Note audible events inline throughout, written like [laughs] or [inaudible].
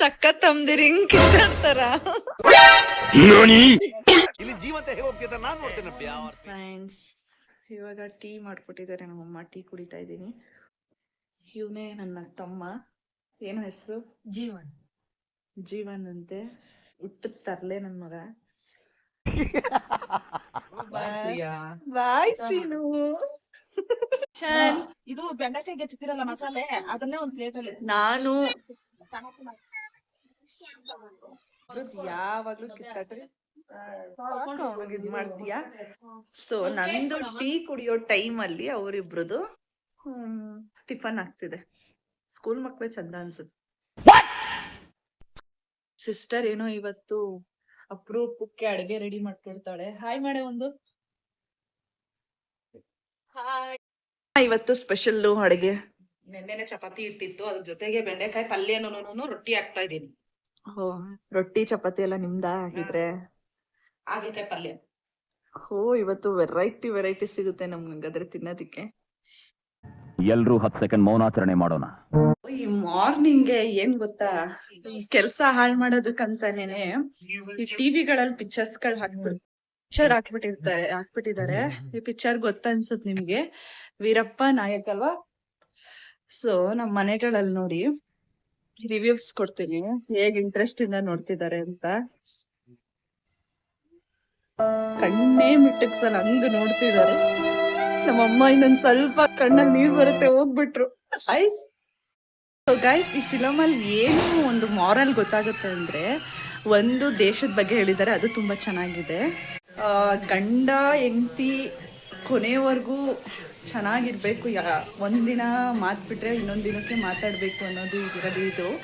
ಸಕ್ಕ ತಮ್ದಿರಿ ಹಿಂಗ್ ಕಿತ್ತಾಡ್ತಾರ. ಇಲ್ಲಿ ಜೀವಂತ ಹೇಗೆ ಹೋಗ್ತಿದ್ದ ನಾನ್ ನೋಡ್ತೇನೆ ಫ್ರೆಂಡ್ಸ್ ಇವಾಗ ಟೀ ಮಾಡ್ಕೊಟ್ಟಿದ್ದಾರೆ ನಮ್ಮಮ್ಮ ಟೀ ಕುಡಿತಾ ಇದ್ದೀನಿ. ಇವನೇ ನನ್ನ ತಮ್ಮ. ಏನು ಹೆಸರು? ಜೀವನ್. ಜೀವನ್ ಅಂತೆ. ಹುಟ್ಟದ ತರ್ಲೆ ನನ್ ಮಗ. [laughs] ಬಾಯ್ ಸೀನು. ಇದು ಬೆಂಡೆಕಾಯಿ ಗೆಚ್ಚಿರಲ್ಲ ಮಸಾಲೆ? ಅದನ್ನೇ ಒಂದ್ ಪ್ಲೇಟ್ ಅಲ್ಲಿ. ನಾನು ಯಾವಾಗ್ಲೂ ಕಿತ್ತಾಟ ಇದ್ ಮಾಡ್ತೀಯಾ? ಸೊ ನಂದು ಟೀ ಕುಡಿಯೋ ಟೈಮ್ ಅಲ್ಲಿ ಅವರಿಬ್ರದು ಟಿಫನ್ ಆಗ್ತಿದೆ. ಸ್ಕೂಲ್ ಮಕ್ಳು ಚಂದ ಅನ್ಸುತ್ತೆ. ಸಿಸ್ಟರ್ ಏನೋ ಇವತ್ತು ಅಪರೂಪಕ್ಕೆ ಅಡಿಗೆ ರೆಡಿ ಮಾಡ್ಕೊಡ್ತಾಳೆ. ಹಾಯ್ ಮಾಡೆ ಒಂದು. ಇವತ್ತು ಸ್ಪೆಷಲ್ ಅಡ್ಗೆ. ನೆನ್ನೆನೆ ಚಪಾತಿ ಇಟ್ಟಿತ್ತು. ಅದ್ರ ಜೊತೆಗೆ ಬೆಂಡೆಕಾಯಿ ಪಲ್ಯನೂ ರೊಟ್ಟಿ ಹಾಕ್ತಾ ಇದೀನಿ ಓ ರೊಟ್ಟಿ ಚಪಾತಿ ಎಲ್ಲ ನಿಮ್ದ ಆಗಿದ್ರೆ ಹಾಗಲಕಾಯಿ ಪಲ್ಯ. ಓ ಇವತ್ತು ವೆರೈಟಿ ವೆರೈಟಿ ಸಿಗುತ್ತೆ ನಮ್ಗೆ ಹಂಗಾದ್ರೆ ತಿನ್ನೋದಿಕ್ಕೆ. ಎಲ್ರು ಹತ್ತು ಸೆಕೆಂಡ್ ಮೌನಾಚರಣೆ ಮಾಡೋಣ. ಈ ಮಾರ್ನಿಂಗ್ ಏನ್ ಗೊತ್ತಾ? ಈ ಕೆಲ್ಸ ಹಾಳ್ ಮಾಡೋದಕ್ಕಂತಾನೇನೆ ಈ ಟಿವಿಗಳಲ್ಲಿ ಪಿಕ್ಚರ್ಸ್ಗಳು ಹಾಕ್ಬಿಡ್ ಪಿಕ್ಚರ್ ಹಾಕ್ಬಿಟ್ಟಿರ್ತಾರೆ ಹಾಕ್ಬಿಟ್ಟಿದ್ದಾರೆ. ಈ ಪಿಕ್ಚರ್ ಗೊತ್ತನ್ಸುತ್ತೆ ನಿಮ್ಗೆ. ವೀರಪ್ಪ ನಾಯಕ್ ಅಲ್ವಾ? ಸೊ ನಮ್ ಮನೆಗಳಲ್ಲಿ ನೋಡಿ ರಿವ್ಯೂಸ್ ಕೊಡ್ತೀನಿ. ಹೇಗ್ ಇಂಟ್ರೆಸ್ಟ್ ಇಂದ ನೋಡ್ತಿದ್ದಾರೆ ಅಂತ. ಕಣ್ಣೇ ಮಿಟ್ಟಕ್ಸಲ್ಲ ಹಂಗ್ ನೋಡ್ತಿದ್ದಾರೆ. ನಮ್ಮಮ್ಮ ಇನ್ನೊಂದ್ ಸ್ವಲ್ಪ ಕಣ್ಣಲ್ಲಿ ನೀರ್ ಬರುತ್ತೆ, ಹೋಗ್ಬಿಟ್ರು. ಐಸ್ ಗೈಸ್ ಈ ಫಿಲಮ್ ಅಲ್ಲಿ ಏನು ಒಂದು ಮಾರಲ್ ಗೊತ್ತಾಗುತ್ತೆ ಅಂದ್ರೆ, ಒಂದು ದೇಶದ ಬಗ್ಗೆ ಹೇಳಿದ್ದಾರೆ, ಅದು ತುಂಬಾ ಚೆನ್ನಾಗಿದೆ. ಗಂಡ, ಹೆಂಡತಿ ಕೊನೆವರೆಗೂ ಚೆನ್ನಾಗಿರ್ಬೇಕು. ಯಾ, ಒಂದಿನ ಮಾತ್ಬಿಟ್ರೆ ಇನ್ನೊಂದು ದಿನಕ್ಕೆ ಮಾತಾಡಬೇಕು ಅನ್ನೋದು ಇರೋದು ಇದು.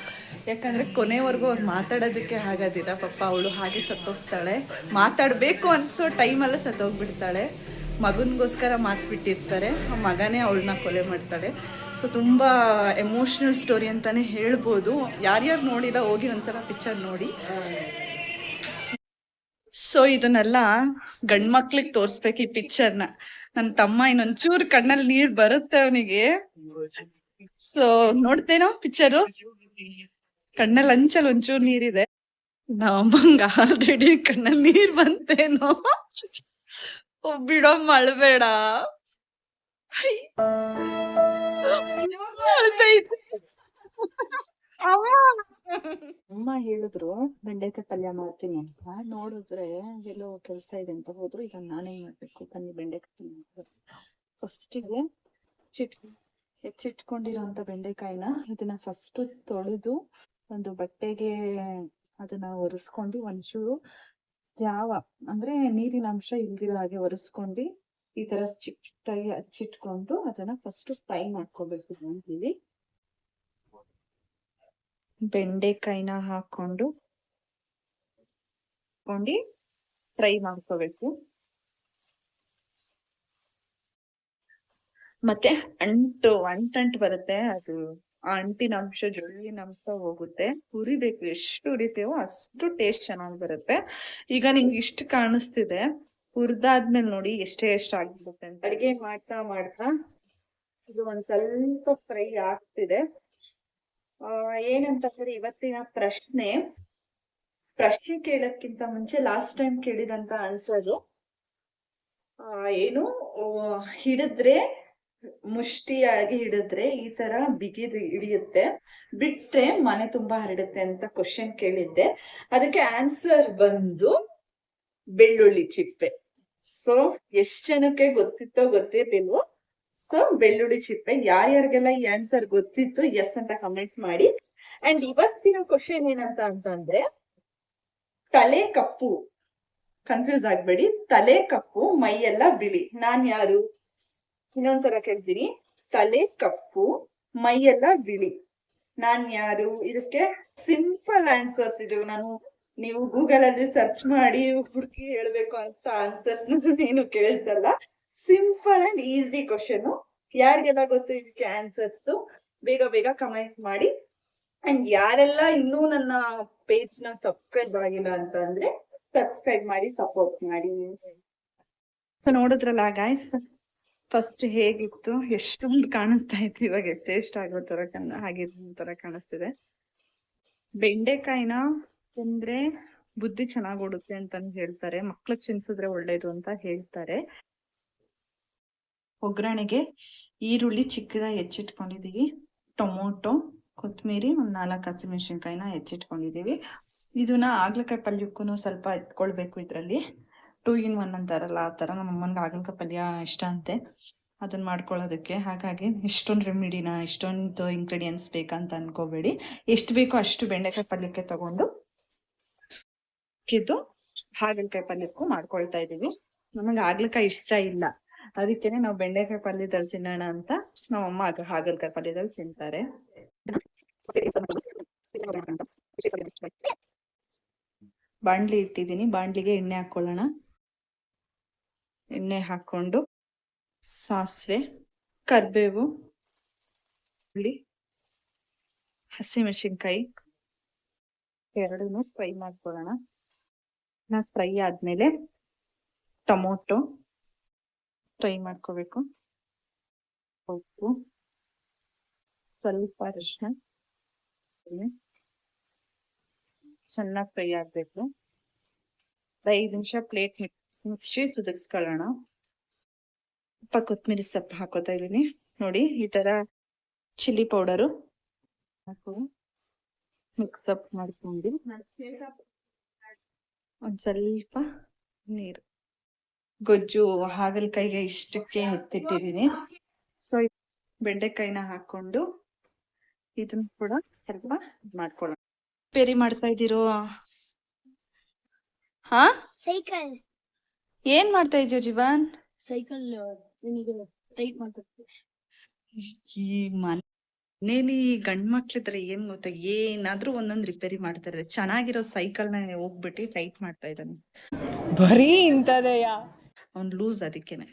ಯಾಕಂದ್ರೆ ಕೊನೆವರೆಗೂ ಅವ್ರು ಮಾತಾಡೋದಕ್ಕೆ ಆಗೋದಿಲ್ಲ ಪಾಪ ಅವಳು ಹಾಗೆ ಸತ್ತೋಗ್ತಾಳೆ. ಮಾತಾಡಬೇಕು ಅನಿಸೋ ಟೈಮಲ್ಲೇ ಸತ್ತೋಗ್ಬಿಡ್ತಾಳೆ. ಮಗನಿಗೋಸ್ಕರ ಮಾತು ಬಿಟ್ಟಿರ್ತಾರೆ. ಆ ಮಗನೇ ಅವಳನ್ನ ಕೊಲೆ ಮಾಡ್ತಾಳೆ. ಸೊ, ತುಂಬ ಎಮೋಷ್ನಲ್ ಸ್ಟೋರಿ ಅಂತಾನೆ ಹೇಳ್ಬೋದು. ಯಾರ್ಯಾರು ನೋಡಿಲ್ಲ, ಹೋಗಿ ಒಂದ್ಸಲ ಪಿಕ್ಚರ್ ನೋಡಿ. ಸೊ ಇದನ್ನೆಲ್ಲ ಗಂಡ್ ಮಕ್ಳಿಗೆ ತೋರ್ಸ್ಬೇಕು ಈ ಪಿಕ್ಚರ್ನ ನನ್ ತಮ್ಮ ಇನ್ನೊಂಚೂರು ಕಣ್ಣಲ್ಲಿ ನೀರ್ ಬರುತ್ತೆ ಅವನಿಗೆ. ಸೊ ನೋಡ್ತೇನೋ ಪಿಕ್ಚರು ಕಣ್ಣಲ್ಲಿ ಅಂಚಲ್ ಒಂಚೂರು ನೀರಿದೆ. ನಮ್ಮಂಗ ಆಲ್ರೆಡಿ ಕಣ್ಣಲ್ಲಿ ನೀರ್ ಬಂತೇನೋ. ಬಿಡೋ ಮಳ್ಬೇಡ. ಅಳ್ತೈತೆ. [laughs] ಅಮ್ಮ ಹೇಳಿದ್ರು, ಬೆಂಡೆಕಾಯಿ ಪಲ್ಯ ಮಾಡ್ತೀನಿ ಅಂತ. ನೋಡಿದ್ರೆ ಎಲ್ಲೋ ಕೆಲಸ ಇದೆ ಅಂತ ಹೋದ್ರು, ಈಗ ನಾನೇ ಮಾಡ್ಬೇಕು, ಬನ್ನಿ ಬೆಂಡೆಕಾಯಿ ಪಲ್ಯ ಫಸ್ಟಿಗೆ ಚಿಟ್ ಹೆಚ್ಚಿಟ್ಕೊಂಡಿರೋಂಥ ಬೆಂಡೆಕಾಯಿನ ಇದನ್ನ ಫಸ್ಟ್ ತೊಳೆದು ಒಂದು ಬಟ್ಟೆಗೆ ಅದನ್ನ ಒರೆಸ್ಕೊಂಡು ಒಂಚೂರು ಜಾವ, ಅಂದ್ರೆ ನೀರಿನ ಅಂಶ ಇಲ್ದಿರೋ ಹಾಗೆ ಒರೆಸ್ಕೊಂಡು ಈ ತರ ಚಿಕ್ಕ ಚಿಕ್ಕದಾಗಿ ಹಚ್ಚಿಟ್ಕೊಂಡು ಅದನ್ನ ಫಸ್ಟ್ ಫ್ರೈ ಮಾಡ್ಕೋಬೇಕು ಅಂತೀವಿ ಬೆಂಡೆಕಾಯಿನ ಹಾಕೊಂಡು ಹಾಕೊಂಡು ಫ್ರೈ ಮಾಡ್ಕೋಬೇಕು. ಮತ್ತೆ ಅಂಟು, ಅಂಟಂಟು ಬರುತ್ತೆ. ಅದು ಅಂಟಿನ ಅಂಶ ಜೊಳ್ಳಿನ ಅಂಶ ಹೋಗುತ್ತೆ. ಹುರಿಬೇಕು, ಎಷ್ಟು ಹುರಿತೇವೋ ಅಷ್ಟು ಟೇಸ್ಟ್ ಚೆನ್ನಾಗಿ ಬರುತ್ತೆ. ಈಗ ನಿಮ್ಗೆ ಇಷ್ಟು ಕಾಣಿಸ್ತಿದೆ. ಹುರಿದಾದ್ಮೇಲೆ ನೋಡಿ ಎಷ್ಟೇ ಎಷ್ಟು ಆಗ್ಬಿಡುತ್ತೆ ಅಂತ. ಅಡಿಗೆ ಮಾಡ್ತಾ ಮಾಡ್ತಾ ಇದು ಒಂದ್ ಸ್ವಲ್ಪ ಫ್ರೈ ಆಗ್ತಿದೆ. ಏನಂತಂದ್ರೆ ಇವತ್ತಿನ ಪ್ರಶ್ನೆ. ಪ್ರಶ್ನೆ ಕೇಳೋದ್ಕಿಂತ ಮುಂಚೆ ಲಾಸ್ಟ್ ಟೈಮ್ ಕೇಳಿದಂತ ಆನ್ಸರ್ ಏನು? ಹಿಡಿದ್ರೆ, ಮುಷ್ಟಿಯಾಗಿ ಹಿಡಿದ್ರೆ ಈ ತರ ಬಿಗಿದು ಹಿಡಿಯುತ್ತೆ. ಬಿಟ್ರೆ ಮನೆ ತುಂಬಾ ಹರಡುತ್ತೆ ಅಂತ ಕ್ವಶನ್ ಕೇಳಿದ್ದೆ. ಅದಕ್ಕೆ ಆನ್ಸರ್ ಬಂದು ಬೆಳ್ಳುಳ್ಳಿ ಚಿಪ್ಪೆ. ಸೊ ಎಷ್ಟ್ ಜನಕ್ಕೆ ಗೊತ್ತಿತ್ತೋ ಗೊತ್ತಿರ್ಲಿಲ್ವೋ ಸೊ ಬೆಳ್ಳುಳ್ಳಿ ಚಿಪ್ಪೆ, ಯಾರ್ಯಾರಿಗೆಲ್ಲ ಈ ಆನ್ಸರ್ ಗೊತ್ತಿತ್ತು ಎಸ್ ಅಂತ ಕಮೆಂಟ್ ಮಾಡಿ. ಅಂಡ್ ಇವತ್ತಿನ ಕ್ವಶನ್ ಏನಂತ ಅಂತಂದ್ರೆ, ತಲೆ ಕಪ್ಪು. ಕನ್ಫ್ಯೂಸ್ ಆಗ್ಬೇಡಿ. ತಲೆ ಕಪ್ಪು, ಮೈಯೆಲ್ಲ ಬಿಳಿ. ನಾನ್ ಯಾರು? ಇನ್ನೊಂದ್ಸಲ ಕೇಳ್ತೀನಿ. ತಲೆ ಕಪ್ಪು, ಮೈಯೆಲ್ಲ ಬಿಳಿ. ನಾನ್ ಯಾರು? ಇದಕ್ಕೆ ಸಿಂಪಲ್ ಆನ್ಸರ್ಸ್ ಇದು. ನಾನು ನೀವು ಗೂಗಲ್ ಅಲ್ಲಿ ಸರ್ಚ್ ಮಾಡಿ ಹುಡುಕಿ ಹೇಳ್ಬೇಕು ಅಂತ ಆನ್ಸರ್ಸ್ ನೀನು ಕೇಳ್ತಲ್ಲ. ಸಿಂಪಲ್ ಅಂಡ್ ಈಸಿ ಕ್ವಶನ್ ಯಾರಿಗೆಲ್ಲ ಗೊತ್ತು ಇದಕ್ಕೆ ಆನ್ಸರ್ಸ್ ಬೇಗ ಬೇಗ ಕಮೆಂಟ್ ಮಾಡಿ. ಅಂಡ್ ಯಾರೆಲ್ಲ ಇನ್ನೂ ನನ್ನ ಪೇಜ್ನ ಸಬ್ಸ್ಕ್ರೈಬ್ ಆಗಿಲ್ಲ ಅಂತ ಅಂದ್ರೆ ಸಬ್ಸ್ಕ್ರೈಬ್ ಮಾಡಿ ಸಪೋರ್ಟ್ ಮಾಡಿ. ಸೊ ನೋಡಿದ್ರಲ್ಲ ಗಾಯ್ಸ್ ಫಸ್ಟ್ ಹೇಗಿತ್ತು? ಎಷ್ಟೊಂದು ಕಾಣಿಸ್ತಾ ಇತ್ತು. ಇವಾಗ ಟೇಸ್ಟ್ ಆಗೋ ತರ ಕನ್ನ ಹಾಗೆ ತರ ಕಾಣಿಸ್ತಿದೆ. ಬೆಂಡೆಕಾಯಿನ ತಿಂದ್ರೆ ಬುದ್ಧಿ ಚೆನ್ನಾಗ್ ಓಡುತ್ತೆ ಅಂತಾನು ಹೇಳ್ತಾರೆ. ಮಕ್ಳಿಗೆ ತಿನ್ಸಿದ್ರೆ ಒಳ್ಳೇದು ಅಂತ ಹೇಳ್ತಾರೆ. ಒಗ್ಗರಣೆಗೆ ಈರುಳ್ಳಿ ಚಿಕ್ಕದಾಗಿ ಹೆಚ್ಚಿಟ್ಕೊಂಡಿದ್ದೀವಿ. ಟೊಮೊಟೊ, ಕೊತ್ತಂಬರಿ, ಒಂದು ನಾಲ್ಕು ಹಸಿಮೆಣಸಿನ್ಕಾಯಿನ ಹೆಚ್ಚಿಟ್ಕೊಂಡಿದ್ದೀವಿ. ಇದನ್ನ ಆಗ್ಲಕಾಯಿ ಪಲ್ಯಕ್ಕೂ ಸ್ವಲ್ಪ ಎತ್ಕೊಳ್ಬೇಕು ಇದರಲ್ಲಿ. ಟೂ ಇನ್ ಒನ್ ಅಂತಾರಲ್ಲ, ಆ ತರ ನಮ್ಮ ಅಮ್ಮನಿಗೆ ಆಗ್ಲಕಾಯಿ ಪಲ್ಯ ಇಷ್ಟ ಅಂತೆ. ಅದನ್ನ ಮಾಡ್ಕೊಳ್ಳೋದಕ್ಕೆ ಹಾಗಾಗಿ ಇಷ್ಟೊಂದು ರೆಮಿಡಿನ, ಇಷ್ಟೊಂದು ಇಂಗ್ರೀಡಿಯೆಂಟ್ಸ್ ಬೇಕಂತ ಅನ್ಕೋಬೇಡಿ. ಎಷ್ಟು ಬೇಕೋ ಅಷ್ಟು ಬೆಂಡೆಕಾಯಿ ಪಲ್ಯಕ್ಕೆ ತಗೊಂಡು ಕಿದ್ದು ಹಾಗಲಕಾಯಿ ಪಲ್ಯಕ್ಕೂ ಮಾಡ್ಕೊಳ್ತಾ ಇದ್ದೀವಿ. ನಮಗೆ ಹಾಗಲಕಾಯಿ ಇಷ್ಟ ಇಲ್ಲ. ಅದಕ್ಕೇನೆ ನಾವು ಬೆಂಡೆಕಾಯಿ ಪಲ್ಯದಲ್ಲಿ ತಿನ್ನೋಣ ಅಂತ ನಮ್ಮ ಅಮ್ಮ ಹಾಗಲಕಾಯಿ ಪಲ್ಯದಲ್ಲಿ ತಿಂತಾರೆ. ಬಾಂಡ್ಲಿ ಇಟ್ಟಿದ್ದೀನಿ ಬಾಂಡ್ಲಿಗೆ ಎಣ್ಣೆ ಹಾಕೊಳ್ಳೋಣ. ಎಣ್ಣೆ ಹಾಕೊಂಡು ಸಾಸಿವೆ, ಕರ್ಬೇವು, ಹುಳಿ, ಹಸಿಮೆಣಸಿನ್ಕಾಯಿ ಎರಡನ್ನೂ ಫ್ರೈ ಮಾಡ್ಕೊಳ್ಳೋಣ. ಫ್ರೈ ಆದ್ಮೇಲೆ ಟೊಮೊಟೊ ಫ್ರೈ ಮಾಡ್ಕೋಬೇಕು. ಉಪ್ಪು ಸ್ವಲ್ಪ ಅರಿಶಿನ ಚೆನ್ನಾಗಿ ಫ್ರೈ ಆಗ್ಬೇಕು. ಐದು ನಿಮಿಷ ಪ್ಲೇಟ್ ಮುಚ್ಚಿ ಸುಧಾರಿಸ್ಕೊಳ್ಳೋಣ. ಸ್ವಲ್ಪ ಕೊತ್ತಂಬರಿ ಸೊಪ್ಪು ಹಾಕೋತಾ ಇದೀನಿ ನೋಡಿ ಈ ತರ ಚಿಲ್ಲಿ ಪೌಡರು ಹಾಕು ಮಿಕ್ಸ್ ಅಪ್ ಮಾಡ್ಕೊಂಡು. ಒಂದ್ ಸ್ವಲ್ಪ ನೀರು. ಗೊಜ್ಜು ಹಾಗಲಕಾಯಿಗೆ ಇಷ್ಟಕ್ಕೆ ಎತ್ತಿಟ್ಟಿದೀನಿ ಸೊ ಬೆಂಡೆಕಾಯಿನ ಹಾಕೊಂಡು ಇದನ್ನ ಕೂಡ ಸ್ವಲ್ಪ ಮಾಡ್ಕೊಳ್ಳೋಣ. ರಿಪೇರಿ ಮಾಡ್ತಾ ಇದ್ದೀರೋ? ಹಾ? ಸೈಕಲ್. ಏನ್ ಮಾಡ್ತಾ ಇದೀಯೋ ಜೀವನ್? ಸೈಕಲ್ ಟೈಟ್ ಮಾಡ್ತಾ ಈ ಮನೇಲಿ ಗಂಡ್ ಮಕ್ಳಿದ್ರೆ ಏನ್ ಗೊತ್ತಾ ಏನಾದ್ರೂ ಒಂದೊಂದ್ ರಿಪೇರಿ ಮಾಡ್ತಾರೆ ಚೆನ್ನಾಗಿರೋ ಸೈಕಲ್ನ ಹೋಗ್ಬಿಟ್ಟು ಟೈಟ್ ಮಾಡ್ತಾ ಇದ್ದಾನೆ. ಬರೀ ಇಂಥದೆಯ? ಅವ್ನ್ ಲೂಸ್ ಅದಕ್ಕೇನೆ.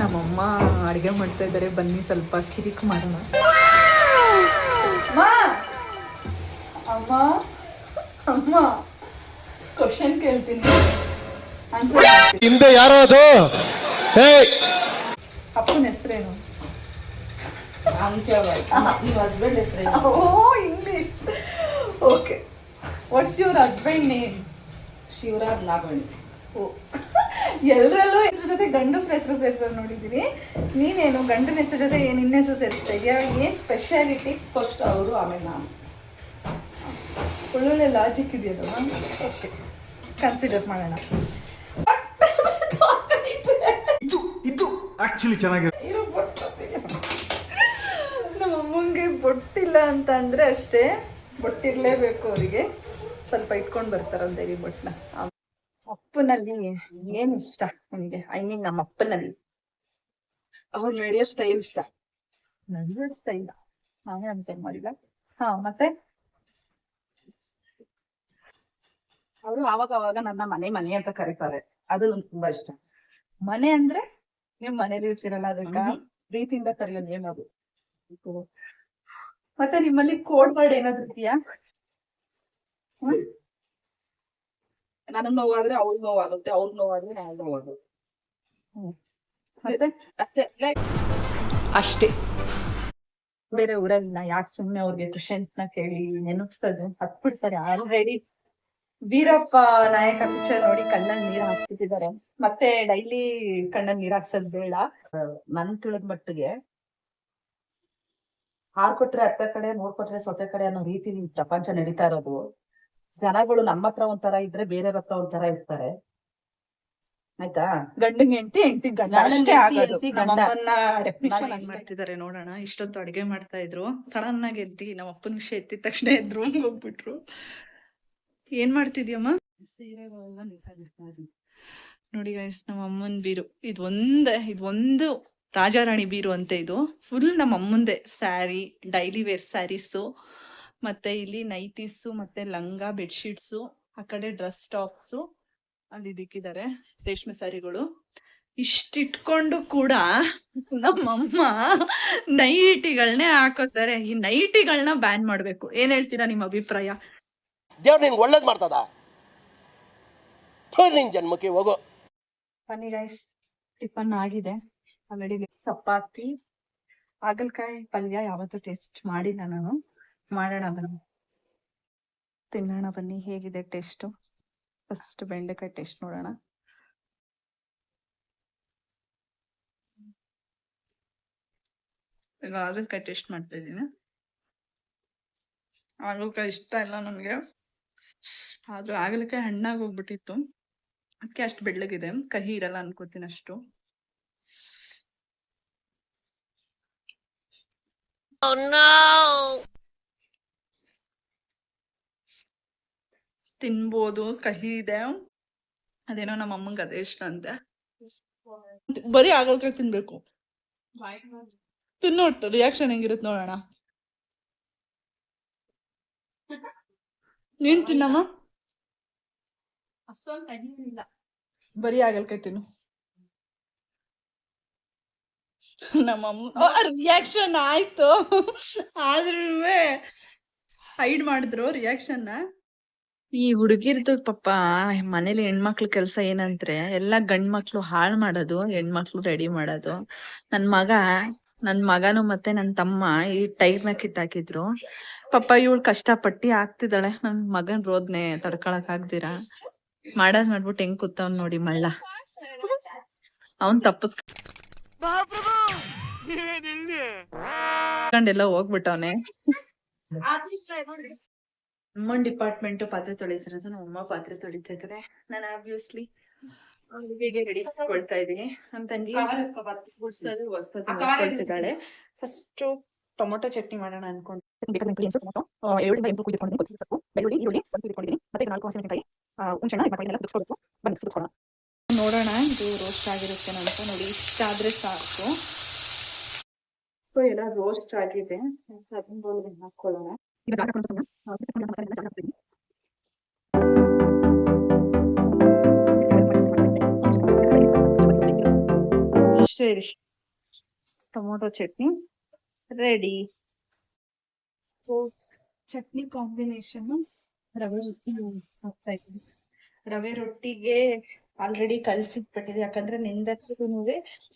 ನಮ್ಮಮ್ಮ ಅಡಿಗೆ ಮಾಡ್ತಾ ಇದ್ದಾರೆ ಬನ್ನಿ ಸ್ವಲ್ಪ ಕಿರಿಕ್ ಮಾಡೋಣ. ಅಮ್ಮ! ಅಮ್ಮ! ಕ್ವಶನ್ ಕೇಳ್ತೀನಿ. ಹಿಂದೆ ಯಾರೋ ಅದು? ಅಪ್ಪನ ಹೆಸರೇನು? [laughs] ನಿಮ್ಮ ಹಸ್ಬೆಂಡ್ ಹೆಸರು ಓ English okay what's your husband name Shivaraj Nagavani ಓ. ಎಲ್ಲರಲ್ಲೂ ಹೆಸರು ಜೊತೆ ಗಂಡಸ್ರ ಹೆಸರು ಸೇರಿಸೋದು ನೋಡಿದೀನಿ ನೀನೇನು ಗಂಡನ ಹೆಸರು ಜೊತೆ ಏನು ನಿನ್ನ ಹೆಸರು ಸೇರಿಸ್ತಾ ಇದೆಯಾ? ಏನ್ ಸ್ಪೆಷಾಲಿಟಿ ಫಸ್ಟ್ ಅವರು ಆಮೇಲೆ ನಾನು. ಒಳ್ಳೊಳ್ಳೆ ಲಾಜಿಕ್ ಇದೆಯಲ್ಲ ಓಕೆ ಕನ್ಸಿಡರ್ ಮಾಡೋಣ. ಇದು ಇದು ಆಕ್ಚುಲಿ ಚೆನ್ನಾಗಿದೆ ನಮ್ಮ ಅಮ್ಮಂಗೆ ಬೊಟ್ಟಿಲ್ಲ ಅಂತ ಅಂದ್ರೆ ಅಷ್ಟೇ. ಬೊಟ್ಟಿರ್ಲೇಬೇಕು ಅವರಿಗೆ. ಸ್ವಲ್ಪ ಇಟ್ಕೊಂಡು ಬರ್ತಾರಂತೆ ಈ ಬೊಟ್ಟನ ಅಪ್ಪನಲ್ಲಿ ಏನ್ ಇಷ್ಟ ನಿಮ್ಗೆ? ಐ ಮೀನ್ ನಮ್ಮ ಅಪ್ಪನಲ್ಲಿ. ಅವ್ರು ನಡೆಯೋ ಸ್ಟೈಲ್ ಇಷ್ಟ. ನಡೆಯೋ ಸ್ಟೈಲ್ ನಾನೇ ಅನ್ಸನ್ ಮಾಡಿಲ್ಲ. ಹಾ ಮತ್ತೆ? ಅವರು ಆವಾಗ ಅವಾಗ ನನ್ನ ಮನೆ ಮನೆ ಅಂತ ಕರೀತಾರೆ. ಅದು ನಂಗೆ ತುಂಬಾ ಇಷ್ಟ. ಮನೆ ಅಂದ್ರೆ ನಿಮ್ ಮನೇಲಿ ಇರ್ತೀರಲ್ಲ ಅದಕ್ಕ? ಪ್ರೀತಿಯಿಂದ ಕರೆಯೋ ನೇಮ್ ಅದು. ಮತ್ತೆ ನಿಮ್ಮಲ್ಲಿ ಕೋಡ್ ವರ್ಡ್ ಏನಾದ್ರು ಇದೆಯಾ? ನನಗ್ ನೋವಾದ್ರೆ ಅವ್ಳ್ ನೋವಾಗುತ್ತೆ ಅವ್ರ್ ನೋವಾದ್ರೆ ನನಗ್ ನೋವಾಗುತ್ತೆ ಮತ್ತೆ ಅಷ್ಟೇ? ಅಷ್ಟೇ ಬೇರೆ ಊರಲ್ಲಿ ಯಾಕೆ ಸುಮ್ನೆ ಅವ್ರಿಗೆ ಕ್ವಶನ್ಸ್ನ ಕೇಳಿ ನೆನಪಿಸೋದು? ಹತ್ಬಿಡ್ತಾರೆ ಆಲ್ರೆಡಿ ವೀರಪ್ಪ ನಾಯಕ ಪಿಕ್ಚರ್ ನೋಡಿ ಕಣ್ಣಲ್ಲಿ ನೀರ್ ಹಾಕ್ಬಿಟ್ಟಿದ್ದಾರೆ. ಮತ್ತೆ ಡೈಲಿ ಕಣ್ಣಲ್ಲಿ ನೀರ್ ಹಾಕ್ಸೋದ್ ಬೇಡ. ನನ್ ತಿಳಿದ ಮಟ್ಟಿಗೆ ಹಾರ್ ಕೊಟ್ರೆ ಅತ್ತ ಕಡೆ ನೋಡ್ಕೊಟ್ರೆ ಕೊಟ್ರೆ ಸೊಸೆ ಕಡೆ ಅನ್ನೋ ರೀತಿ ಪ್ರಪಂಚ ನಡೀತಾ ಇರೋದು. ಜನಗಳು ನಮ್ಮ ಹತ್ರ ಒಂಥರ ಇದ್ರೆ ಬೇರೆಯವ್ರ ಹತ್ರ ಒಂಥರ ಇರ್ತಾರೆ. ಆಯ್ತಾ? ಗಂಡನ್ ಹೆಂಡತಿ ಹೆಂಡತಿ ಮಾಡ್ತಿದ್ದಾರೆ ನೋಡೋಣ. ಇಷ್ಟೊತ್ತು ಅಡಿಗೆ ಮಾಡ್ತಾ ಇದ್ರು. ಸಡನ್ ಆಗಿ ಎದ್ದಿ ನಮ್ಮ ಅಪ್ಪನ ವಿಷಯ ಎತ್ತಿದ ತಕ್ಷಣ ಎದ್ರು ಹೋಗ್ಬಿಟ್ರು. ಏನ್ ಮಾಡ್ತಿದ್ಯಮ್ಮ? ಸೀರೆಗಳೆಲ್ಲ. ನೋಡಿ ಗೈಸ್ ನಮ್ಮ ಅಮ್ಮನ್ ಬೀರು. ಇದು ಒಂದೇ ಇದು ಒಂದು ರಾಜಾರಾಣಿ ಬೀರು ಅಂತ ಇದು. ಫುಲ್ ನಮ್ಮ ಅಮ್ಮಂದೆ ಸ್ಯಾರಿ ಡೈಲಿ ವೇರ್ ಸ್ಯಾರೀಸು ಮತ್ತೆ ಇಲ್ಲಿ ನೈಟೀಸು ಮತ್ತೆ ಲಂಗ ಬೆಡ್ಶೀಟ್ಸು ಆ ಕಡೆ ಡ್ರೆಸ್ ಟಾಪ್ಸು ಅಲ್ಲಿ ಇದಕ್ಕಿದ್ದಾರೆ ರೇಷ್ಮೆ ಸಾರಿಗಳು. ಇಷ್ಟಿಟ್ಕೊಂಡು ಕೂಡ ನಮ್ಮಮ್ಮ ನೈಟಿಗಳನ್ನೇ ಹಾಕೋತಾರೆ. ಈ ನೈಟಿಗಳನ್ನ ಬ್ಯಾನ್ ಮಾಡ್ಬೇಕು. ಏನ್ ಹೇಳ್ತೀರಾ ನಿಮ್ಮ ಅಭಿಪ್ರಾಯ? ದೇವ್ರ ನಿಂಗೆ ಒಳ್ಳೇದ್ ಮಾಡ್ತದ? ನಿನ್ ಜನ್ಮಕ್ಕೆ ಹೋಗೋ. ಬನ್ನಿ ಗೈಸ್ ಟಿಫನ್ ಆಗಿದೆ. ಆಲ್ರೆಡಿ ಚಪಾತಿ ಹಾಗಲ್ಕಾಯಿ ಪಲ್ಯ ಯಾವತ್ತೂ ಟೇಸ್ಟ್ ಮಾಡಿಲ್ಲ ನಾನು. ಮಾಡೋಣ ಬನ್ನಿ. ತಿನ್ನೋಣ ಬನ್ನಿ ಹೇಗಿದೆ ಟೇಸ್ಟು ಫಸ್ಟ್ ಬೆಂಡೆಕಾಯಿ ಟೇಸ್ಟ್ ನೋಡೋಣ. ಈಗ ಹಾಗಲಕಾಯಿ ಟೇಸ್ಟ್ ಮಾಡ್ತಾ ಇದ್ದೀನಿ. ಹಾಗಲಕಾಯಿ ಇಷ್ಟ ಇಲ್ಲ ನನಗೆ. ಆದ್ರೂ ಹಾಗಲಕಾಯಿ ಹಣ್ಣಾಗಿ ಹೋಗ್ಬಿಟ್ಟಿತ್ತು. ಅದಕ್ಕೆ ಅಷ್ಟು ಬೆಳ್ಳಗಿದೆ ಕಹಿ ಇರಲ್ಲ ಅನ್ಕೋತೀನಿ ಅಷ್ಟು. ತಿನ್ಬೋದು ಕಹಿ ಇದೆ ಅದೇನೋ ನಮ್ಮ ಅಮ್ಮಂಗ ಅದೇ ಇಷ್ಟ ಅಂತೆ. ಬರೀ ಆಗಲ್ಕಾಯಿ ತಿನ್ಬೇಕು. ತಿನ್ನೋಟ್ ರಿಯಾಕ್ಷನ್ ಹೆಂಗಿರುತ್ತೆ ನೋಡೋಣ. ನೀನ್ ತಿನ್ನಮ್ಮ? ಅಷ್ಟೊಂದು ಬರೀ ಆಗಲ್ಕಾಯಿ ತಿನ್ನು. ನಮ್ಮಮ್ಮ ರಿಯಾಕ್ಷನ್ ಆಯ್ತು. ಆದ್ರೂ ಹೈಡ್ ಮಾಡಿದ್ರು ರಿಯಾಕ್ಷನ್ನ ಈ ಹುಡುಗಿರ್ದು ಪಾಪ ಮನೇಲಿ ಹೆಣ್ಮಕ್ಳು ಕೆಲಸ ಏನಂದ್ರೆ ಎಲ್ಲಾ ಗಂಡ್ ಮಕ್ಳು ಹಾಳ್ ಮಾಡೋದು ಹೆಣ್ಮಕ್ಳು ರೆಡಿ ಮಾಡೋದು. ನನ್ ಮಗ ನನ್ ಮಗನು ಮತ್ತೆ ನನ್ ತಮ್ಮ ಈ ಟೈರ್ನ ಕಿತ್ತಾಕಿದ್ರು. ಪಾಪ ಇವಳು ಕಷ್ಟಪಟ್ಟಿ ಆಗ್ತಿದ್ದಾಳೆ. ನನ್ ಮಗನ್ ರೋದ್ನೆ ತಡ್ಕೊಳಕ್ ಆಗ್ದಿರಾ? ಮಾಡೋದ್ ಮಾಡ್ಬಿಟ್ಟು ಹೆಂಗ್ ಕೂತವ್ ನೋಡಿ ಮಳ್ಳ. ಅವನ್ ತಪ್ಪಿಸ್ಕೊಂಡೆಲ್ಲ ಹೋಗ್ಬಿಟ್ಟವ್ನೆ. ಅಮ್ಮನ್ ಡಿಪಾರ್ಟ್ಮೆಂಟ್ ಪಾತ್ರೆ ತೊಳಿತಿರೋದು ನಮ್ಮ ಅಮ್ಮ ಪಾತ್ರೆ ತೊಳಿತಾ ಇದ್ದಾರೆ ನಾನು ಆಬ್ವಿಯಸ್ಲಿ ಅಡುಗೆಗೆ ರೆಡಿ ಕೊಡ್ತಾ ಇದೀನಿ ನನ್ ತಂಗಿ ಗುಡ್ಸೋದು ಫಸ್ಟ್ ಟೊಮೊಟೊ ಚಟ್ನಿ ಮಾಡೋಣ ಅನ್ಕೊಂಡು. ಏಳರಿಂದ ಎಂಟು ಕುಯ್ದಿಟ್ಕೊಂಡಿದ್ದೀನಿ ಕೊತ್ತಂಬರಿ ಸೊಪ್ಪು ಬೆಳ್ಳುಳ್ಳಿ ಈರುಳ್ಳಿ ಒಂದು ಕುಯ್ದಿಟ್ಕೊಂಡಿದ್ದೀನಿ ಮತ್ತೆ ನಾಲ್ಕು ಹಸಿಮೆಣಸಿನಕಾಯಿ ಹುಣಸೆಣ್ಣ ಎಲ್ಲ ಸುತ್ತಿಸ್ಕೊಬೇಕು ಬನ್ನಿ ಸುತ್ತಿಸ್ಕೊಳ್ಳೋಣ ನೋಡೋಣ ಇದು ರೋಸ್ಟ್ ಆಗಿರುತ್ತೆ ಅಂತ ನೋಡಿ ಇಷ್ಟ ಆದ್ರೆ ಸಾಕು. ಸೊ ಎಲ್ಲ ರೋಸ್ಟ್ ಆಗಿದೆ. ಅದನ್ನ ಹಾಕೊಳ್ಳೋಣ. Tomato chutney ready chutney combination ರವೆ ರೊಟ್ಟಿ ರವೆ ರೊಟ್ಟಿಗೆ ಆಲ್ರೆಡಿ ಕಲ್ಸಿಟ್ಬಿಟ್ಟಿದೆ ಯಾಕಂದ್ರೆ ನಿಂದಕ್ಕೂ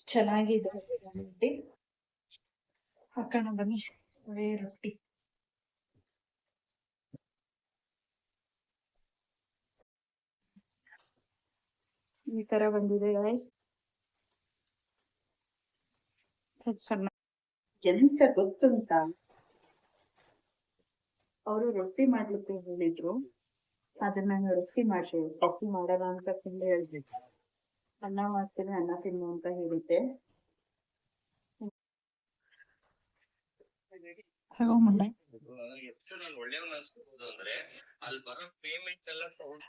ಚೆನ್ನಾಗಿದೆ ರೊಟ್ಟಿ ಹಾಕೋಣ ಬನ್ನಿ ರವೆ ರೊಟ್ಟಿ ಈ ತರ ಬಂದಿದೆ ಗೈಸ್ ಎಂತ ಗೊತ್ತುಂಟ? ಅವರು ರೊಟ್ಟಿ ಮಾಡ್ಲಿಕ್ಕೆ ಹೇಳಿದ್ರು. ಅದನ್ನ ನಾನು ರೊಟ್ಟಿ ಮಾಡ್ರಿ ಕಾಫಿ ಮಾಡಲ್ಲ ಅಂತ ಸುಳ್ಳು ಹೇಳಿದ್ರು. ಅನ್ನ ಮಾಡ್ತೀನಿ ಅನ್ನ ತಿನ್ನು ಅಂತ ಹೇಳಿದ್ದೆ.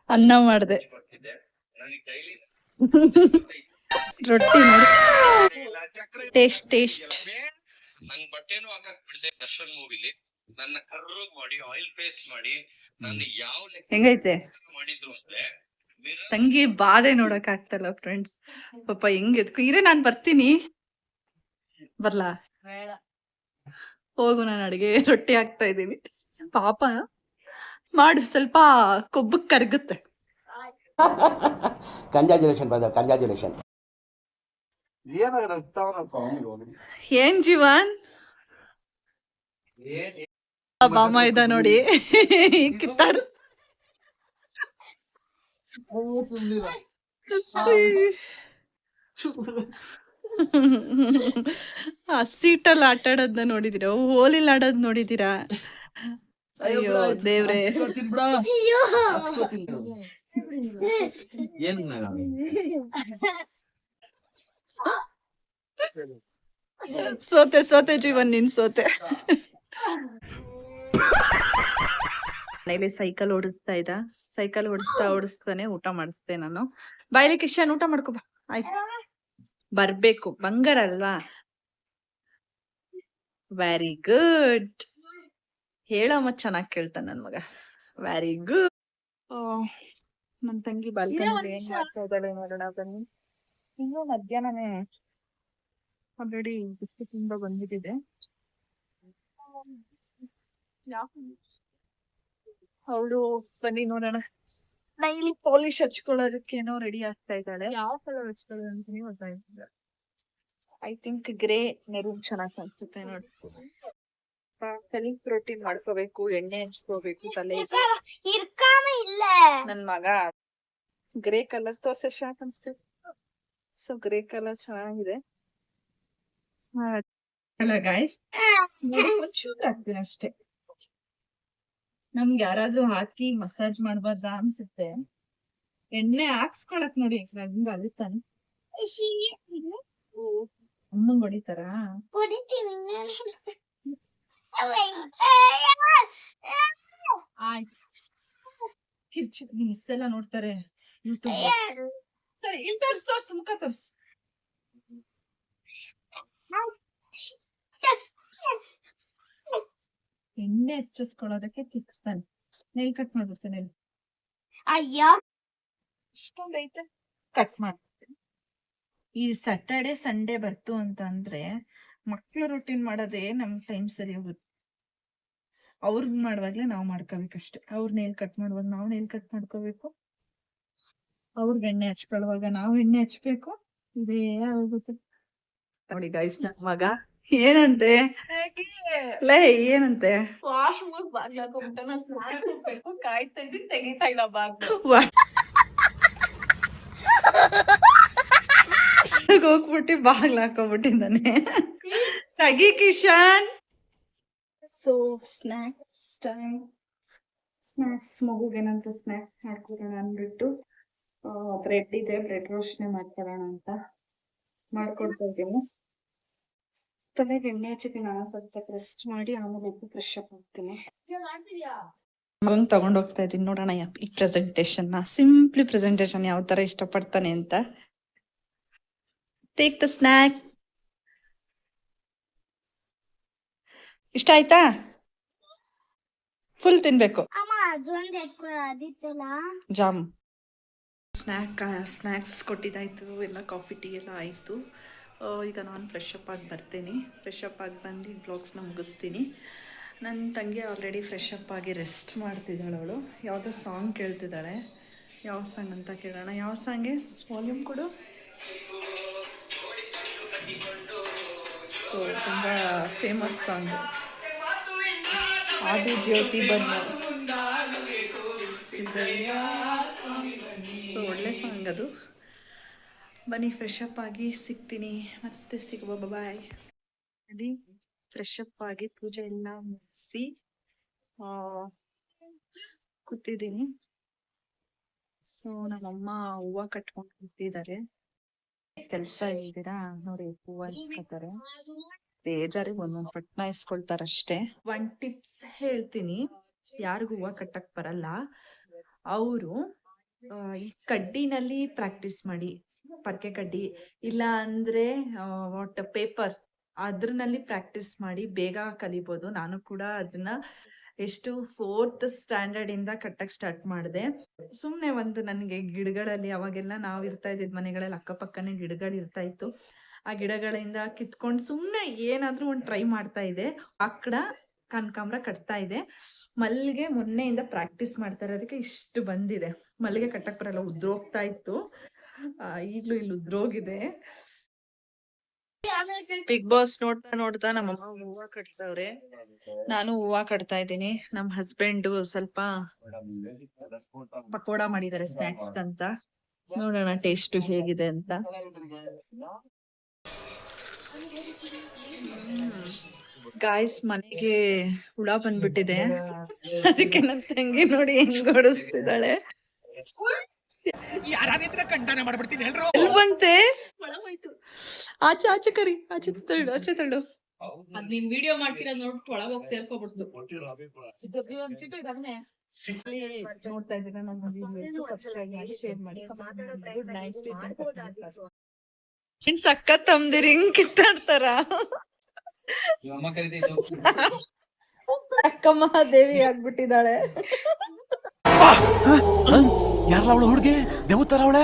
ಅನ್ನ ಮಾಡ್ದೆ. ರೊಟ್ಟಿ ನೋಡಿ. Taste taste. ನಂಗ್ ಬಟ್ಟೆನೂ ಹಾಕಕ್ ಬಿಡ್ದೆ ದರ್ಶನ್ ಮೂವಿಲಿ. ನನ್ನ ಕರ್ರಗ್ ಮಾಡಿ ಆಯಿಲ್ ಪೇಸ್ಟ್ ಮಾಡಿ ನನ್ನ ಯಾವ ಹೆಂಗೈತೆ? ಮಾಡಿದ್ರು ಅಂದ್ರೆ ತಂಗಿ ಬಾಧೆ ನೋಡಕ್ ಆಗ್ತಲ್ಲ ಫ್ರೆಂಡ್ಸ್ ಪಾಪ ಹೆಂಗ್ ಎದ್ಕೊ ಇರೇ ನಾನ್ ಬರ್ತೀನಿ. ಬರ್ಲಾ? ಹೋಗು ನಾನು ಅಡಿಗೆ ರೊಟ್ಟಿ ಹಾಕ್ತಾ ಇದೀನಿ ಪಾಪ ಮಾಡು ಸ್ವಲ್ಪ ಕೊಬ್ಬಕ್ ಕರಗುತ್ತೆ. ಕಂಗ್ರಾಚುಲೇಷನ್ ಬ್ರದರ್ ಕಂಗ್ರಾಚುಲೇಷನ್ ಏನ್ ಜೀವನ್? ಬಾಮ ಇದ ನೋಡಿ. ಕಿತ್ತಾಡ್ ಆ ಸೀಟಲ್ಲಿ ಆಟ ಆಡೋದ್ನ ನೋಡಿದೀರಾ? ಹೋಲಿಲ್ ಆಡೋದ್ ನೋಡಿದೀರಾ? ಅಯ್ಯೋ ದೇವ್ರೆ. ಸೋತೆ ಸೋತೆ ಜೀವನ್ ನಿನ್ ಸೋತೆ. ಮನೇಲಿ ಸೈಕಲ್ ಓಡಿಸ್ತಾ ಇದ್ದ. ಸೈಕಲ್ ಓಡಿಸ್ತಾ ಓಡಿಸ್ತಾನೆ ಊಟ ಮಾಡಿಸ್ದೆ ನಾನು. ಬಾಯ್ಲಿ ಕಿಶನ್ ಊಟ ಮಾಡ್ಕೊ ಬಾ. ಆಯ್ತು. ಬರ್ಬೇಕು. ಬಂಗಾರ ಅಲ್ವಾ? ವೆರಿ ಗುಡ್ ಹೇಳಮ್ಮ ಚೆನ್ನಾಗಿ ಕೇಳ್ತಾನೆ ನನ್ ಮಗ. ವೆರಿ ಗುಡ್ ನನ್ ತಂಗಿ ಬಾಲ್ಕನಿ ಏನ್ ಮಾಡ್ತಾ ಇದ್ದಾಳೆ ನೋಡೋಣ ಬನ್ನಿ. ಇನ್ನು ಮಧ್ಯಾಹ್ನನೇ ಆಲ್ರೆಡಿ ಬಿಸ್ಕೆಟ್ ಇಂದ ಬಂದ್ಬಿಟ್ಟಿದೆ. ಅವಳು ಬನ್ನಿ ನೋಡೋಣ. ನೈಲಿ ಪಾಲಿಶ್ ಹಚ್ಕೊಳ್ಳೋದಕ್ಕೆ ಏನೋ ರೆಡಿ ಆಗ್ತಾ ಇದ್ದಾಳೆ. ಯಾವ ಕಲರ್ ಹಚ್ಕೊಳ್ಳೋದು ಅಂತಾನೆ ಗೊತ್ತಾಯ್ತಿಲ್ಲ ಐ ಥಿಂಕ್ ಗ್ರೇ ಮೆರೂನ್ ಚೆನ್ನಾಗಿ ಅನ್ಸುತ್ತೆ ನೋಡಿ. ಸೆಲ್ಫ್ ರೊಟೀನ್ ಮಾಡ್ಕೋಬೇಕು ಎಣ್ಣೆ ಹಚ್ಕೋಬೇಕು ತಲೆ ಇಲ್ಲ. ನನ್ ಮಗ ಗ್ರೇ ಕಲರ್ ತೋರ್ಸೆ ಶಾಕ್ ಅನ್ಸ್ತು ಸೊ ಗ್ರೇ ಕಲರ್ ಚೆನ್ನಾಗಿದೆ. ಅಲ್ಲ ಗಾಯ್ಸ್ ಒಂಚೂರ್ ಹಾಕ್ತೀನಿ ಅಷ್ಟೇ. ನಮ್ಗೆ ಯಾರಾದ್ರೂ ಹಾಕಿ ಮಸಾಜ್ ಮಾಡಬಾರ್ದ ಅನ್ಸುತ್ತೆ. ಎಣ್ಣೆ ಹಾಕ್ಸ್ಕೊಳಕ್ ನೋಡಿ ನಂಗೆ ಅಲ್ತಾನೆ ಅಮ್ಮಂಗ್ ಹೊಡಿತಾರ? ಕುಡಿತೀನಿ ಆಯ್ತು. ಕಿರ್ಚಿ ಮಿಸ್ ಎಲ್ಲ ನೋಡ್ತಾರೆ ಯೂಟ್ಯೂಬ್ ಸರಿ ಇಲ್ಲಿ ತೋರ್ಸ್ ತೋರ್ಸ್ ಮುಖ ತೋರ್ಸ್. ಎಣ್ಣೆ ಹಚ್ಚಿಸ್ಕೊಳ್ಳೋದಕ್ಕೆ ತಿರ್ಗಿಸ್ತಾನೆ ನೆಲ್ ಕಟ್ ಮಾಡ್ಬಿಡ್ತಾನೆ ನೆಲ್ ಅಯ್ಯ. ಇಷ್ಟೊಂದ್ ಐತೆ. ಕಟ್ ಮಾಡ್ತೀನಿ ಈ ಸ್ಯಾಟರ್ಡೆ ಸಂಡೇ ಬರ್ತು ಅಂತಂದ್ರೆ ಮಕ್ಳು ರೊಟೀನ್ ಮಾಡೋದೇ ನಮ್ ಟೈಮ್ ಸರಿ ಹೋಗುತ್ತೆ. ಅವ್ರಿಗ್ ಮಾಡುವಾಗ್ಲೇ ನಾವ್ ಮಾಡ್ಕೋಬೇಕಷ್ಟೆ. ಅವ್ರ ನೇಲ್ ಕಟ್ ಮಾಡುವಾಗ ನಾವ್ ನೇಲ್ ಕಟ್ ಮಾಡ್ಕೋಬೇಕು. ಅವ್ರಿಗೆ ಎಣ್ಣೆ ಹಚ್ಕೊಳ್ಳುವಾಗ ನಾವ್ ಎಣ್ಣೆ ಹಚ್ಬೇಕು. ಇದೇ ಆಗುತ್ತೆ ನೋಡಿ ಗೈಸ್ ನನ್ ಮಗ. ಏನಂತೆ? ಲೇ ಏನಂತೆ? ವಾಶ್ ಮುಗ್ ಹಾಕೊಂಡ್ಬಿಟ್ಟು ನಾನು ಸ್ನಾನ ಹೋಗ್ಬೇಕು ಕಾಯ್ತಾ ಇದ್ದೀನಿ ತೆಗಿತಾ ಇಲ್ಲ ಬಾಗ್ಲು. ಹೋಗ್ಬಿಟ್ಟು ಬಾಗ್ಲ ಹಾಕೋಬಿಟ್ಟಿದ್ದಾನೆ. ತಗಿ Kishan. So snacks time snacks ಏನಂತ ಸ್ನಾಕ್ಸ್ ಮಾಡ್ಕೊಡೋಣ ಅಂದ್ಬಿಟ್ಟು ಬ್ರೆಡ್ ಇದೆ, ಬ್ರೆಡ್ ರೋಷನೆ ಮಾಡ್ಕೊಳ್ಳೋಣ ಅಂತ ಮಾಡ್ಕೊಡ್ತಾ ಇದ್ದೀನಿ. ತಲೆಗೆ ಎಣ್ಣೆ ಹಚ್ಚಿದ್ದೀನಿ ನಾನು ಸ್ವಲ್ಪ ರೆಸ್ಟ್ ಮಾಡಿ, ಆಮೇಲೆ ಎದ್ದು ಫ್ರೆಶ್ ಅಪ್ ಹೋಗ್ತೀನಿ ಮಗನ್ ತಗೊಂಡ್ ಹೋಗ್ತಾ ಇದೀನಿ ನೋಡೋಣ, ಈ ಪ್ರೆಸೆಂಟೇಶನ್ನ. ಸಿಂಪ್ಲಿ ಪ್ರೆಸೆಂಟೇಶನ್ ಯಾವ ತರ ಇಷ್ಟಪಡ್ತಾನೆ ಅಂತ. ಟೇಕ್ ದ ಸ್ನ್ಯಾಕ್ ಇಷ್ಟ ಆಯ್ತಾ? ಫುಲ್ ತಿನ್ಬೇಕು. ಜಾಮ್. ಸ್ನ್ಯಾಕ್ ಸ್ನ್ಯಾಕ್ಸ್ ಕೊಟ್ಟಿದ್ದಾಯ್ತು ಎಲ್ಲ ಕಾಫಿ ಟೀ ಎಲ್ಲ ಆಯಿತು. ಈಗ ನಾನು ಫ್ರೆಶ್ ಅಪ್ ಆಗಿ ಬರ್ತೀನಿ. ಫ್ರೆಶ್ ಅಪ್ ಆಗಿ ಬಂದು ಬ್ಲಾಗ್ಸ್ನ ಮುಗಿಸ್ತೀನಿ. ನನ್ನ ತಂಗಿ ಆಲ್ರೆಡಿ ಫ್ರೆಶ್ ಅಪ್ ಆಗಿ ರೆಸ್ಟ್ ಮಾಡ್ತಿದ್ದಾಳೆ ಅವಳು. ಯಾವುದೋ ಸಾಂಗ್ ಕೇಳ್ತಿದ್ದಾಳೆ. ಯಾವ ಸಾಂಗ್ ಅಂತ ಕೇಳೋಣ. ಯಾವ ಸಾಂಗೆ ವಾಲ್ಯೂಮ್ ಕೊಡು. ಸೊ ತುಂಬ ಫೇಮಸ್ ಸಾಂಗ್ ಆದಿ ಜ್ಯೋತಿ ಬನ್ನ. ಸೊ ಒಳ್ಳೆ ಸಾಂಗ್ ಅದು. ಬನ್ನಿ ಫ್ರೆಶ್ ಅಪ್ ಆಗಿ ಸಿಗ್ತೀನಿ. ಮತ್ತೆ ಸಿಗುವ ಬಾಯ್ ಬನ್ನಿ ಫ್ರೆಶ್ ಅಪ್ ಆಗಿ ಪೂಜೆ ಎಲ್ಲ ಮುಗಿಸಿ ಕೂತಿದ್ದೀನಿ. ಸೊ ನಮ್ಮಮ್ಮ ಹೂವ ಕಟ್ಕೊಂಡು ಕೂತಿದ್ದಾರೆ. ಕೆಲ್ಸ ಇಲ್ದಿರಾ ನೋಡಿ, ಹೂವ ಇಸ್ಕೊತಾರೆ ಬೇಜಾರಿಗೆ ಒಂದೊಂದ್ ಪಟ್ನ ಇಸ್ಕೊಳ್ತಾರ ಅಷ್ಟೇ. ಒನ್ ಟಿಪ್ಸ್ ಹೇಳ್ತೀನಿ. ಯಾರಿಗೂ ಹೂವ ಕಟ್ಟಕ್ ಬರಲ್ಲ. ಅವರು ಈ ಕಡ್ಡಿನಲ್ಲಿ ಪ್ರಾಕ್ಟೀಸ್ ಮಾಡಿ. ಪರ್ಕೆ ಕಡ್ಡಿ, ಇಲ್ಲ ಅಂದ್ರೆ ವಾಟ್ ಪೇಪರ್ ಅದ್ರಲ್ಲಿ ಪ್ರಾಕ್ಟೀಸ್ ಮಾಡಿ ಬೇಗ ಕಲಿಬೋದು. ನಾನು ಕೂಡ ಅದನ್ನ ಎಷ್ಟು ಫೋರ್ತ್ ಸ್ಟ್ಯಾಂಡರ್ಡ್ ಇಂದ ಕಟ್ಟಕ್ ಸ್ಟಾರ್ಟ್ ಮಾಡಿದೆ. ಸುಮ್ನೆ ಒಂದು ನನಗೆ ಗಿಡಗಳಲ್ಲಿ ಅವಾಗೆಲ್ಲ ನಾವ್ ಇರ್ತಾ ಇದ್ದಿದ್ ಮನೆಗಳಲ್ಲಿ ಅಕ್ಕಪಕ್ಕನೆ ಗಿಡಗಳು ಇರ್ತಾ ಇತ್ತು. ಆ ಗಿಡಗಳಿಂದ ಕಿತ್ಕೊಂಡು ಸುಮ್ನೆ ಏನಾದ್ರೂ ಒಂದ್ ಟ್ರೈ ಮಾಡ್ತಾ ಇದೆ. ಆಕಡ ಕನಕಾಂಬ್ರ ಕಟ್ತಾ ಇದೆ. ಮಲ್ಲಿಗೆ ಮೊನ್ನೆಯಿಂದ ಪ್ರಾಕ್ಟೀಸ್ ಮಾಡ್ತಾರೆ ಅದಕ್ಕೆ ಇಷ್ಟು ಬಂದಿದೆ. ಮಲ್ಲಿಗೆ ಕಟ್ಟಕ್ ಬರಲ್ಲ, ಉದ್ರೋಗ್ತಾ ಇತ್ತು. ಈಗಲೂ ಈಗ್ಲೂ ಇಲ್ಲಿ ಉದ್ರೋಗಿದೆ. ಬಿಗ್ ಬಾಸ್ ನೋಡ್ತಾ ನೋಡ್ತಾ ನಮ್ಮಮ್ಮ ಹೂವ ಕಟ್ತಾವ್ರೆ. ನಾನು ಹೂವ ಕಟ್ತಾ ಇದ್ದೀನಿ. ನಮ್ ಹಸ್ಬೆಂಡ್ ಸ್ವಲ್ಪ ಪಕೋಡ ಮಾಡಿದ್ದಾರೆ ಸ್ನಾಕ್ಸ್ ಅಂತ. ನೋಡೋಣ ಟೇಸ್ಟ್ ಹೇಗಿದೆ ಅಂತ. ಗಾಯ್ಸ್ ಮನೆಗೆ ಹುಳ ಬಂದ್ಬಿಟ್ಟಿದೆ. ಅದಕ್ಕೆ ನನ್ ತಂಗಿ ನೋಡಿ ಹೆಂಗ್ ಓಡಿಸ್ತಿದ್ದಾಳೆ. ಬಂತೆ ಆಚೆ ಆಚೆ ಕರಿ ಆಚೆ ತಳ್ಳು ಆಚೆ ತಳ್ಳು. ಅದ್ ನೀನ್ ವಿಡಿಯೋ ಮಾಡ್ತೀರ ನೋಡ್ಬಿಟ್ಟು ಒಳಗ ಹೋಗಿ ಸೇರ್ಕೊಬಿಡ್ತು ನೋಡ್ತಾ ಇದ್ದೀರಾ ನಮ್ಮ ಸಬ್ಸ್ಕ್ರೈಬ್ ಮಾಡಿ ಶೇರ್ ಮಾಡಿ. ಗುಡ್ ತಂದಿರಿ ಸಕ್ಕ ತಮ್ದಿರಿ ಹಿಂಗ್ ಕಿತ್ತಾಡ್ತಾರ. ಅಕ್ಕಮ್ಮ ದೇವಿ ಆಗ್ಬಿಟ್ಟಿದ್ದಾಳೆ. ಯಾರಲ್ಲ ಅವಳು ಹುಡುಗಿ? ದೇವತರ ಅವಳೆ?